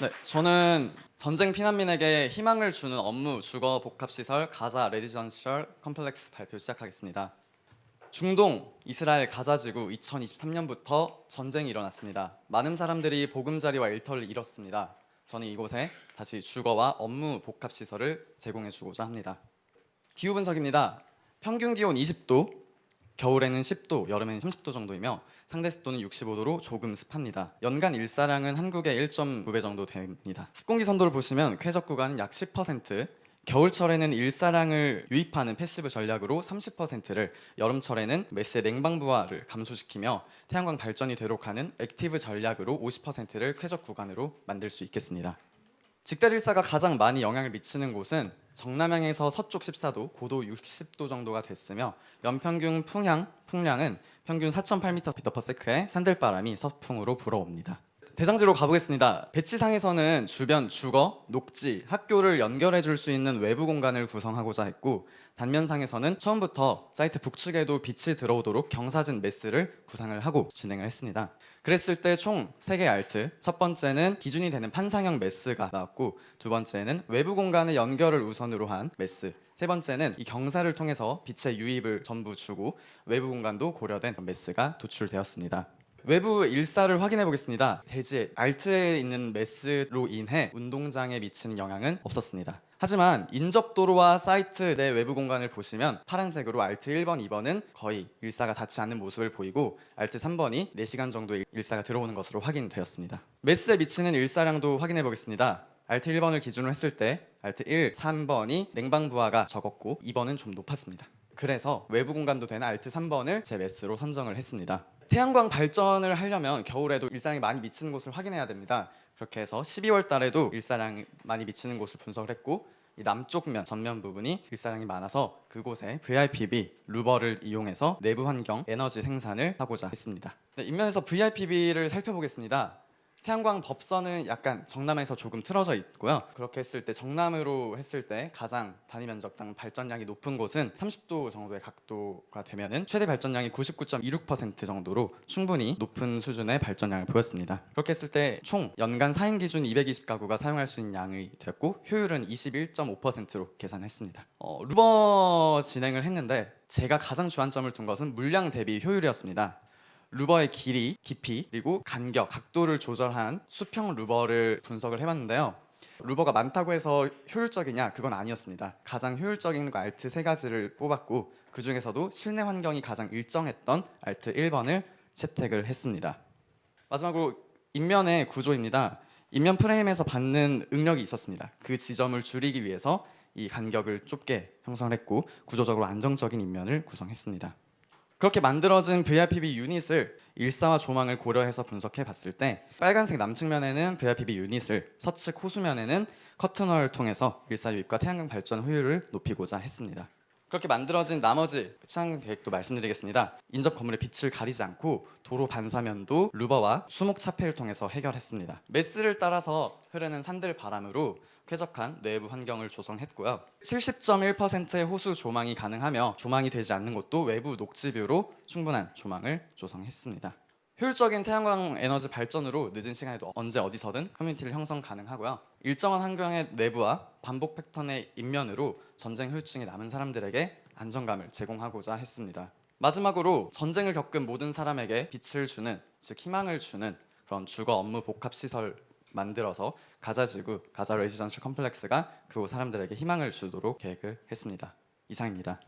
네, 저는 전쟁 피난민에게 희망을 주는 업무 주거 복합 시설 가자 레지던셜 컴플렉스 발표 시작하겠습니다. 중동 이스라엘 가자 지구 2023년부터 전쟁이 일어났습니다. 많은 사람들이 보금자리와 일터를 잃었습니다. 저는 이곳에 다시 주거와 업무 복합 시설을 제공해 주고자 합니다. 기후 분석입니다. 평균 기온 20도, 겨울에는 10도, 여름에는 30도 정도이며 상대 습도는 65도로 조금 습합니다. 연간 일사량은 한국의 1.9배 정도 됩니다. 습공기 선도를 보시면 쾌적 구간은 약 10%, 겨울철에는 일사량을 유입하는 패시브 전략으로 30%를 여름철에는 메스의 냉방 부하를 감소시키며 태양광 발전이 되도록 하는 액티브 전략으로 50%를 쾌적 구간으로 만들 수 있겠습니다. 직대일사가 가장 많이 영향을 미치는 곳은 정남향에서 서쪽 14도, 고도 60도 정도가 됐으며 연평균 풍향, 풍량은 평균 4.8m/s의 산들바람이 서풍으로 불어옵니다. 대상지로 가보겠습니다. 배치상에서는 주변 주거, 녹지, 학교를 연결해 줄 수 있는 외부 공간을 구성하고자 했고 단면상에서는 처음부터 사이트 북측에도 빛이 들어오도록 경사진 메스를 구상을 하고 진행을 했습니다. 그랬을 때 총 3개의 알트 첫 번째는 기준이 되는 판상형 메스가 나왔고 두 번째는 외부 공간의 연결을 우선으로 한 메스 세 번째는 이 경사를 통해서 빛의 유입을 전부 주고 외부 공간도 고려된 메스가 도출되었습니다. 외부 일사를 확인해 보겠습니다. 대지 알트에 있는 메스로 인해 운동장에 미치는 영향은 없었습니다. 하지만 인접도로와 사이트 내 외부 공간을 보시면 파란색으로 알트 1번, 2번은 거의 일사가 닿지 않는 모습을 보이고 알트 3번이 4시간 정도의 일사가 들어오는 것으로 확인되었습니다. 메스에 미치는 일사량도 확인해 보겠습니다. 알트 1번을 기준으로 했을 때 알트 1, 3번이 냉방 부하가 적었고 2번은 좀 높았습니다. 그래서 외부 공간도 되는 알트 3번을 제 메스로 선정을 했습니다. 태양광 발전을 하려면 겨울에도 일사량이 많이 미치는 곳을 확인해야 됩니다. 그렇게 해서 12월 달에도 일사량이 많이 미치는 곳을 분석을 했고 이 남쪽 면 전면 부분이 일사량이 많아서 그곳에 VIPB 루버를 이용해서 내부 환경 에너지 생산을 하고자 했습니다. 네, 인면에서 VIPB를 살펴보겠습니다. 태양광 법선은 약간 정남에서 조금 틀어져 있고요. 그렇게 했을 때 정남으로 했을 때 가장 단위 면적당 발전량이 높은 곳은 30도 정도의 각도가 되면은 최대 발전량이 99.26% 정도로 충분히 높은 수준의 발전량을 보였습니다. 그렇게 했을 때 총 연간 4인 기준 220가구가 사용할 수 있는 양이 되었고 효율은 21.5%로 계산했습니다. 어, 루버 진행을 했는데 제가 가장 주안점을 둔 것은 물량 대비 효율이었습니다. 루버의 길이, 깊이, 그리고 간격, 각도를 조절한 수평 루버를 분석을 해봤는데요. 루버가 많다고 해서 효율적이냐? 그건 아니었습니다. 가장 효율적인 거 알트 세 가지를 뽑았고 그 중에서도 실내 환경이 가장 일정했던 알트 1번을 채택을 했습니다. 마지막으로 인면의 구조입니다. 인면 프레임에서 받는 응력이 있었습니다. 그 지점을 줄이기 위해서 이 간격을 좁게 형성을 했고 구조적으로 안정적인 인면을 구성했습니다. 그렇게 만들어진 VIPB 유닛을 일사와 조망을 고려해서 분석해 봤을 때 빨간색 남측면에는 VIPB 유닛을 서측 호수면에는 커튼월을 통해서 일사 유입과 태양광 발전 효율을 높이고자 했습니다. 그렇게 만들어진 나머지 친환경 계획도 말씀드리겠습니다. 인접 건물의 빛을 가리지 않고 도로 반사면도 루버와 수목 차폐를 통해서 해결했습니다. 메스를 따라서 흐르는 산들 바람으로 쾌적한 내부 환경을 조성했고요. 70.1%의 호수 조망이 가능하며 조망이 되지 않는 곳도 외부 녹지뷰로 충분한 조망을 조성했습니다. 효율적인 태양광 에너지 발전으로 늦은 시간에도 언제 어디서든 커뮤니티를 형성 가능하고요. 일정한 환경의 내부와 반복 패턴의 인면으로 전쟁 후유증이 남은 사람들에게 안정감을 제공하고자 했습니다. 마지막으로 전쟁을 겪은 모든 사람에게 빛을 주는 즉 희망을 주는 그런 주거 업무 복합 시설 만들어서 가자 지구 가자 레지던셜 컴플렉스가 그 사람들에게 희망을 주도록 계획을 했습니다. 이상입니다.